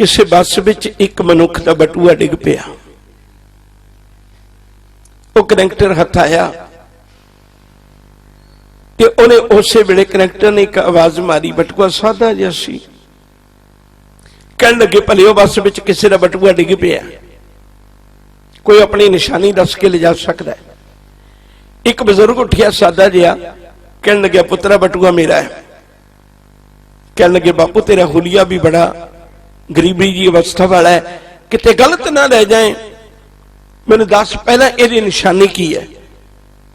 ਕਿਸੇ ਬੱਸ ਵਿੱਚ ਇੱਕ ਮਨੁੱਖ ਦਾ ਬਟੂਆ ਡਿੱਗ ਪਿਆ। ਉਹ ਕਨੈਕਟਰ ਹੱਥ ਆਇਆ ਤੇ ਉਹਨੇ ਉਸੇ ਵੇਲੇ ਕਨੈਕਟਰ ਨੇ ਇੱਕ ਆਵਾਜ਼ ਮਾਰੀ, ਬਟੂਆ ਸਾਦਾ ਜਿਹਾ ਸੀ। ਕਹਿਣ ਲੱਗੇ, ਭਲੇ ਉਹ ਬੱਸ ਵਿੱਚ ਕਿਸੇ ਦਾ ਬਟੂਆ ਡਿੱਗ ਪਿਆ। ਕੋਈ ਆਪਣੀ ਨਿਸ਼ਾਨੀ ਦੱਸ ਕੇ ਲਿਜਾ ਸਕਦਾ ਹੈ। ਇੱਕ ਬਜ਼ੁਰਗ ਉੱਠਿਆ, ਸਾਦਾ ਜਿਹਾ। ਕਹਿਣ ਲੱਗਿਆ, ਪੁੱਤਰਾ, ਬਟੂਆ ਮੇਰਾ ਹੈ। ਕਹਿਣ ਲੱਗੇ, ਬਾਪੂ, ਤੇਰਾ ਹੁਲੀਆ ਵੀ ਬੜਾ ਗਰੀਬੀ ਦੀ ਅਵਸਥਾ ਵਾਲਾ ਹੈ। ਕਿਤੇ ਗਲਤ ਨਾ ਲੈ ਜਾਏ। ਮੈਨੂੰ ਦੱਸ, ਪਹਿਲਾਂ ਇਹਦੀ ਨਿਸ਼ਾਨੀ ਕੀ ਹੈ?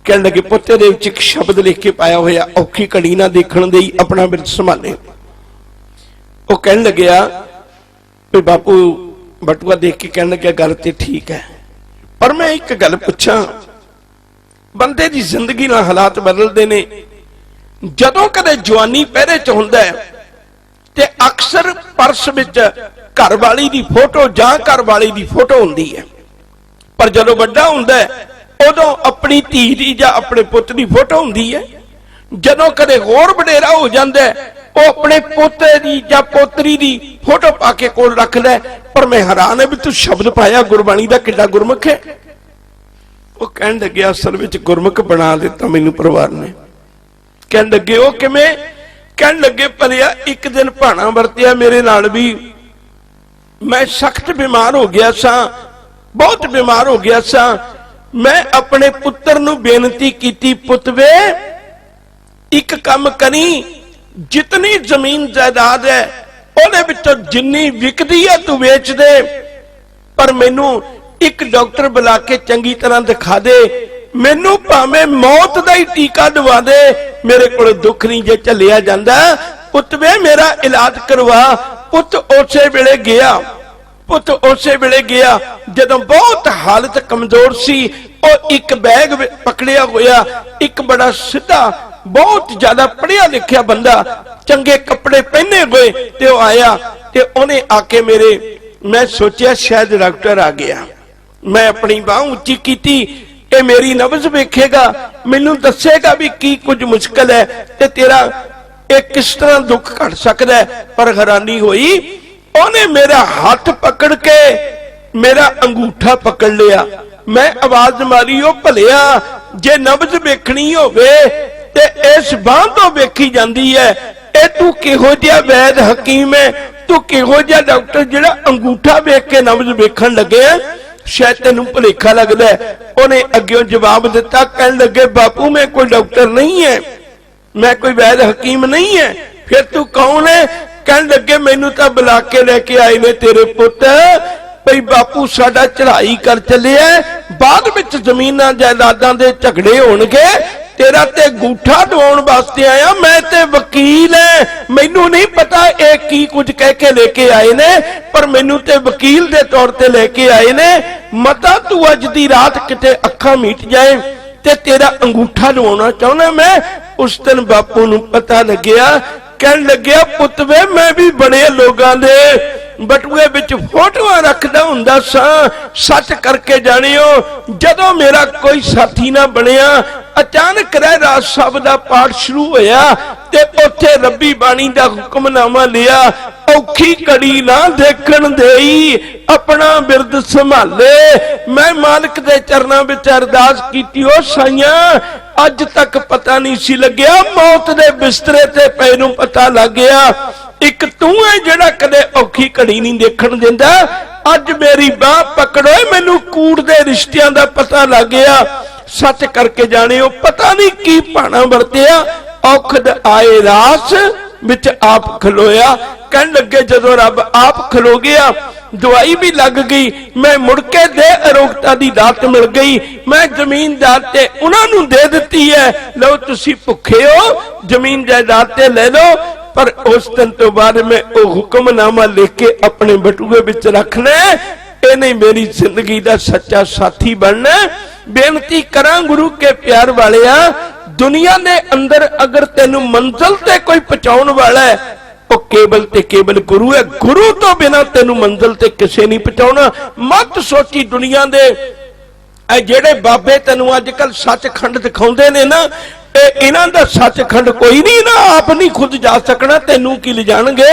ਕਹਿਣ ਲੱਗੇ, ਪੁੱਤੇ ਦੇ ਵਿੱਚ ਇੱਕ ਸ਼ਬਦ ਲਿਖ ਕੇ ਪਾਇਆ ਹੋਇਆ। ਔਖੀ ਘੜੀ ਨਾ ਦੇਖਣ ਦੇਈ ਆਪਣਾ ਬਿਰਤ ਸੰਭਾਲੇ। ਉਹ ਕਹਿਣ ਲੱਗਿਆ, ਵੀ ਬਾਪੂ, ਬਟੂਆ ਦੇਖ ਕੇ ਕਹਿਣ ਲੱਗਿਆ, ਗੱਲ ਤੇ ਠੀਕ ਹੈ। ਪਰ ਮੈਂ ਇੱਕ ਗੱਲ ਪੁੱਛਾਂ, ਬੰਦੇ ਦੀ ਜ਼ਿੰਦਗੀ ਨਾਲ ਹਾਲਾਤ ਬਦਲਦੇ ਨੇ। ਜਦੋਂ ਕਦੇ ਜਵਾਨੀ ਪਹਿਰੇ ਚ ਹੁੰਦਾ ਹੈ ਤੇ ਅਕਸਰ ਪਰਸ ਵਿੱਚ ਘਰ ਵਾਲੀ ਦੀ ਫੋਟੋ ਜਾਂ ਘਰ ਵਾਲੀ ਦੀ ਫੋਟੋ ਹੁੰਦੀ ਹੈ। ਪਰ ਜਦੋਂ ਵੱਡਾ ਹੁੰਦਾ ਹੈ, ਉਦੋਂ ਆਪਣੀ ਧੀ ਦੀ ਜਾਂ ਆਪਣੇ ਪੁੱਤ ਦੀ ਫੋਟੋ ਹੁੰਦੀ ਹੈ। ਜਦੋਂ ਕਦੇ ਹੋਰ ਵਡੇਰਾ ਹੋ ਜਾਂਦਾ ਉਹ ਆਪਣੇ ਪੋਤੇ ਦੀ ਜਾਂ ਪੋਤਰੀ ਦੀ ਫੋਟੋ ਪਾ ਕੇ ਕੋਲ ਰੱਖਦਾ ਹੈ। ਪਰ ਮੈਂ ਹੈਰਾਨ ਹਾਂ ਵੀ ਤੂੰ ਸ਼ਬਦ ਪਾਇਆ, ਗੁਰਬਾਣੀ ਦਾ ਕਿੱਡਾ ਗੁਰਮੁਖ ਹੈ। ਉਹ ਕਹਿਣ ਲੱਗਿਆ, ਅਸਲ ਵਿੱਚ ਗੁਰਮੁਖ ਬਣਾ ਦਿੱਤਾ ਮੈਨੂੰ ਪਰਿਵਾਰ ਨੇ। ਕਹਿਣ ਲੱਗੇ, ਉਹ ਕਿਵੇਂ? ਕਹਿਣ ਲੱਗੇ, ਭਲਿਆ, ਇੱਕ ਦਿਨ ਭਾਣਾ ਵਰਤਿਆ ਮੇਰੇ ਨਾਲ ਵੀ। ਮੈਂ ਸਖਤ ਬਿਮਾਰ ਹੋ ਗਿਆ ਸਾਂ, ਬਹੁਤ ਬਿਮਾਰ ਹੋ ਗਿਆ ਸਾਂ। ਮੈਂ ਆਪਣੇ ਪੁੱਤਰ ਨੂੰ ਬੇਨਤੀ ਕੀਤੀ, ਪੁੱਤ ਵੇ, ਇੱਕ ਕੰਮ ਕਰੀ, ਜਿਤਨੀ ਜ਼ਮੀਨ ਜਾਇਦਾਦ ਹੈ, ਉਹਦੇ ਵਿੱਚੋਂ ਜਿੰਨੀ ਵਿਕਦੀ ਹੈ ਤੂੰ ਵੇਚ ਦੇ। ਪਰ ਮੈਨੂੰ ਇੱਕ ਡਾਕਟਰ ਬੁਲਾ ਕੇ ਚੰਗੀ ਤਰ੍ਹਾਂ ਦਿਖਾ ਦੇ ਮੈਨੂੰ ਭਾਵੇਂ ਮੌਤ ਦਾ ਹੀ ਟੀਕਾ ਦਵਾ ਦੇ, ਮੇਰੇ ਕੋਲ ਦੁੱਖ ਨਹੀਂ ਜੇ ਝੱਲਿਆ ਜਾਂਦਾ। ਪੁੱਤ ਵੇ, ਮੇਰਾ ਇਲਾਜ ਕਰਵਾ। ਪੁੱਤ ਉਸੇ ਵੇਲੇ ਗਿਆ। ਪੁੱਤ ਉਸੇ ਵੇਲੇ ਗਿਆ। ਜਦੋਂ ਬਹੁਤ ਹਾਲਤ ਕਮਜ਼ੋਰ ਸੀ, ਉਹ ਇੱਕ ਬੈਗ ਪਕੜਿਆ ਹੋਇਆ, ਇੱਕ ਬੜਾ ਸਿੱਧਾ, ਬਹੁਤ ਜ਼ਿਆਦਾ ਪੜ੍ਹਿਆ ਲਿਖਿਆ ਬੰਦਾ ਚੰਗੇ ਕੱਪੜੇ ਪਹਿਨੇ ਹੋਏ ਤੇ ਉਹ ਆਇਆ ਤੇ ਉਹਨੇ ਆ ਕੇ ਮੇਰੇ, ਮੈਂ ਸੋਚਿਆ ਸ਼ਾਇਦ ਡਾਕਟਰ ਆ ਗਿਆ। ਮੈਂ ਆਪਣੀ ਬਾਹ ਉੱਚੀ ਕੀਤੀ ਇਹ ਮੇਰੀ ਨਬਜ਼ ਵੇਖੇਗਾ, ਮੈਨੂੰ ਦੱਸੇਗਾ ਵੀ ਕੀ ਕੁਝ ਮੁਸ਼ਕਲ ਹੈ ਤੇ ਤੇਰਾ ਇਹ ਕਿਸ ਤਰ੍ਹਾਂ ਦੁੱਖ ਘਟ ਸਕਦਾ ਪਰ ਹੈਰਾਨੀ ਹੋਈ, ਉਹਨੇ ਮੇਰਾ ਹੱਥ ਪਕੜ ਕੇ ਮੇਰਾ ਅੰਗੂਠਾ ਪਕੜ ਲਿਆ। ਮੈਂ ਆਵਾਜ਼ ਮਾਰੀ, ਉਹ ਭਲਿਆ, ਜੇ ਨਬਜ਼ ਵੇਖਣੀ ਹੋਵੇ ਤੇ ਇਸ ਬਾਹ ਤੋਂ ਵੇਖੀ ਜਾਂਦੀ ਹੈ, ਇਹ ਤੂੰ ਕਿਹੋ ਜਿਹਾ ਵੈਦ ਹਕੀਮ ਹੈ? ਤੂੰ ਕਿਹੋ ਜਿਹਾ ਡਾਕਟਰ ਜਿਹੜਾ ਅੰਗੂਠਾ ਵੇਖ ਕੇ ਨਬਜ਼ ਵੇਖਣ ਲੱਗਿਆ ਸ਼ਾਇਦ ਤੈਨੂੰ ਭੁਲੇਖਾ ਲੱਗਦਾ ਉਹਨੇ ਅੱਗਿਓਂ ਜਵਾਬ ਦਿੱਤਾ, ਕਹਿਣ ਲੱਗੇ, ਬਾਪੂ, ਮੈਂ ਕੋਈ ਡਾਕਟਰ ਨਹੀਂ ਹੈ ਮੈਂ ਕੋਈ ਵੈਦ ਹਕੀਮ ਨਹੀਂ ਹੈ ਫਿਰ ਤੂੰ ਕੌਣ ਹੈ ਕਹਿਣ ਲੱਗੇ, ਮੈਨੂੰ ਤਾਂ ਬੁਲਾ ਕੇ ਲੈ ਕੇ ਆਏ ਨੇ ਤੇਰੇ ਪੁੱਤ। ਭਈ ਬਾਪੂ, ਸਾਡਾ ਚੜ੍ਹਾਈ ਕਰ ਚੱਲਿਆ। ਬਾਅਦ ਵਿੱਚ ਜ਼ਮੀਨਾਂ ਜਾਇਦਾਦਾਂ ਦੇ ਝਗੜੇ ਹੋਣਗੇ। ਤੇਰਾ ਤੇ ਗੂਠਾ ਦਵਾਉਣ ਵਾਸਤੇ ਆਇਆ, ਮੈਂ ਤੇ ਵਕੀਲ ਐ। ਮੈਨੂੰ ਨਹੀਂ ਪਤਾ ਇਹ ਕੀ ਕੁਝ ਕਹਿ ਕੇ ਲੈ ਕੇ ਆਏ ਨੇ, ਪਰ ਮੈਨੂੰ ਤੇ ਵਕੀਲ ਦੇ ਤੌਰ ਤੇ ਲੈ ਕੇ ਆਏ ਨੇ। ਮਤਾ ਤੂੰ ਅੱਜ ਦੀ ਰਾਤ ਕਿਤੇ ਅੱਖਾਂ ਮੀਟ ਜਾਏ ਤੇ ਤੇਰਾ ਅੰਗੂਠਾ ਲਵਾਉਣਾ ਚਾਹੁੰਦਾ ਮੈਂ। ਉਸ ਦਿਨ ਬਾਪੂ ਨੂੰ ਪਤਾ ਲੱਗਿਆ, ਕਹਿਣ ਲੱਗਿਆ, ਪੁੱਤ ਵੇ, ਮੈਂ ਵੀ ਬੜੇ ਲੋਕਾਂ ਦੇ। ਬਟੂਏ ਵਿੱਚ ਫੋਟੋਆਂ ਰੱਖਦਾ ਹੁੰਦਾ ਸਾਂ। ਸੱਚ ਕਰਕੇ ਜਾਣਿਓ, ਜਦੋਂ ਮੇਰਾ ਕੋਈ ਸਾਥੀ ਨਾ ਬਣਿਆ ਅਚਾਨਕ ਰਹਿ ਰਾਜ ਸਾਹਿਬ ਦਾ ਪਾਠ ਸ਼ੁਰੂ ਹੋਇਆ ਤੇ ਉੱਥੇ ਰੱਬੀ ਬਾਣੀ ਦਾ ਹੁਕਮਨਾਮਾ ਲਿਆ, ਔਖੀ ਘੜੀ ਨਾ ਦੇਖਣ ਦੇਈ, ਆਪਣਾ ਬਿਰਦ ਸੰਭਾਲੇ। ਮੈਂ ਮਾਲਕ ਦੇ ਚਰਨਾਂ ਵਿੱਚ ਅਰਦਾਸ ਕੀਤੀ ਉਹ ਸਾਈਆਂ, ਅੱਜ ਤੱਕ ਪਤਾ ਨਹੀਂ ਸੀ ਲੱਗਿਆ, ਮੌਤ ਦੇ ਬਿਸਤਰੇ ਤੇ ਪੈ ਨੂੰ ਪਤਾ ਲੱਗ ਗਿਆ। ਇੱਕ ਤੂੰ ਹੈ ਜਿਹੜਾ ਕਦੇ ਔਖੀ ਘੜੀ ਨਹੀਂ ਦੇਖਣ ਦਿੰਦਾ। ਅੱਜ ਮੇਰੀ ਬਾਹ ਪਕੜੋਏ ਮੈਨੂੰ ਕੂੜ ਦੇ ਰਿਸ਼ਤਿਆਂ ਦਾ ਪਤਾ ਲੱਗ ਗਿਆ। ਸੱਚ ਕਰਕੇ ਜਾਣਿਓ, ਪਤਾ ਨਹੀਂ ਕੀ ਭਾਣਾ ਵਰਤਿਆ। ਔਖਦ ਆਏ ਰਾਸ ਵਿੱਚ ਆਪ ਖਲੋਇਆ। ਕਹਿਣ ਲੱਗੇ, ਜਦੋਂ ਰੱਬ ਆਪ ਖਲੋ ਗਿਆ, ਦਵਾਈ ਵੀ ਲੱਗ ਗਈ। ਮੈਂ ਮੁੜ ਕੇ ਦੇ ਅਰੋਗਤਾ ਦੀ ਦਾਤ ਮਿਲ ਗਈ। ਮੈਂ ਜ਼ਮੀਨ ਤੇ ਉਹਨਾਂ ਨੂੰ ਦੇ ਦਿੱਤੀ ਹੈ। ਲਓ, ਤੁਸੀਂ ਭੁੱਖੇ ਹੋ, ਜ਼ਮੀਨ ਜਾਇਦਾਦ ਤੇ ਲੈ ਲਓ। ਪਰ ਉਸ ਦਿਨ ਤੋਂ ਬਾਅਦ ਮੈਂ ਉਹ ਹੁਕਮਨਾਮਾ ਲਿਖ ਕੇ ਆਪਣੇ ਬਟੂਏ ਵਿੱਚ ਰੱਖਣਾ ਇਹ ਨਹੀਂ ਮੇਰੀ ਜ਼ਿੰਦਗੀ ਦਾ ਸੱਚਾ ਸਾਥੀ ਬਣਨਾ। ਬੇਨਤੀ ਕਰਾਂ ਗੁਰੂ ਕੇ ਪਿਆਰ ਵਾਲਿਆ, ਦੁਨੀਆ ਦੇ ਅੰਦਰ ਅਗਰ ਤੈਨੂੰ ਮੰਜ਼ਲ ਤੇ ਕੋਈ ਪਹੁੰਚਾਉਣ ਵਾਲਾ ਹੈ, ਉਹ ਕੇਵਲ ਤੇ ਕੇਵਲ ਗੁਰੂ ਹੈ। ਗੁਰੂ ਤੋਂ ਬਿਨਾ ਤੈਨੂੰ ਮੰਜ਼ਲ ਤੇ ਕਿਸੇ ਨਹੀਂ ਪਹੁੰਚਾਉਣਾ। ਮਤ ਸੋਚੀ ਦੁਨੀਆ ਦੇ। ਇਹ ਜਿਹੜੇ ਬਾਬੇ ਤੈਨੂੰ ਅੱਜ ਕੱਲ ਸੱਚਖੰਡ ਦਿਖਾਉਂਦੇ ਨੇ ਨਾ, ਇਹ ਇਹਨਾਂ ਦਾ ਸੱਚਖੰਡ ਕੋਈ ਨਹੀਂ, ਨਾ ਆਪ ਨਹੀਂ ਖੁਦ ਜਾ ਸਕਣਾ, ਤੈਨੂੰ ਕੀ ਲਿਜਾਣਗੇ?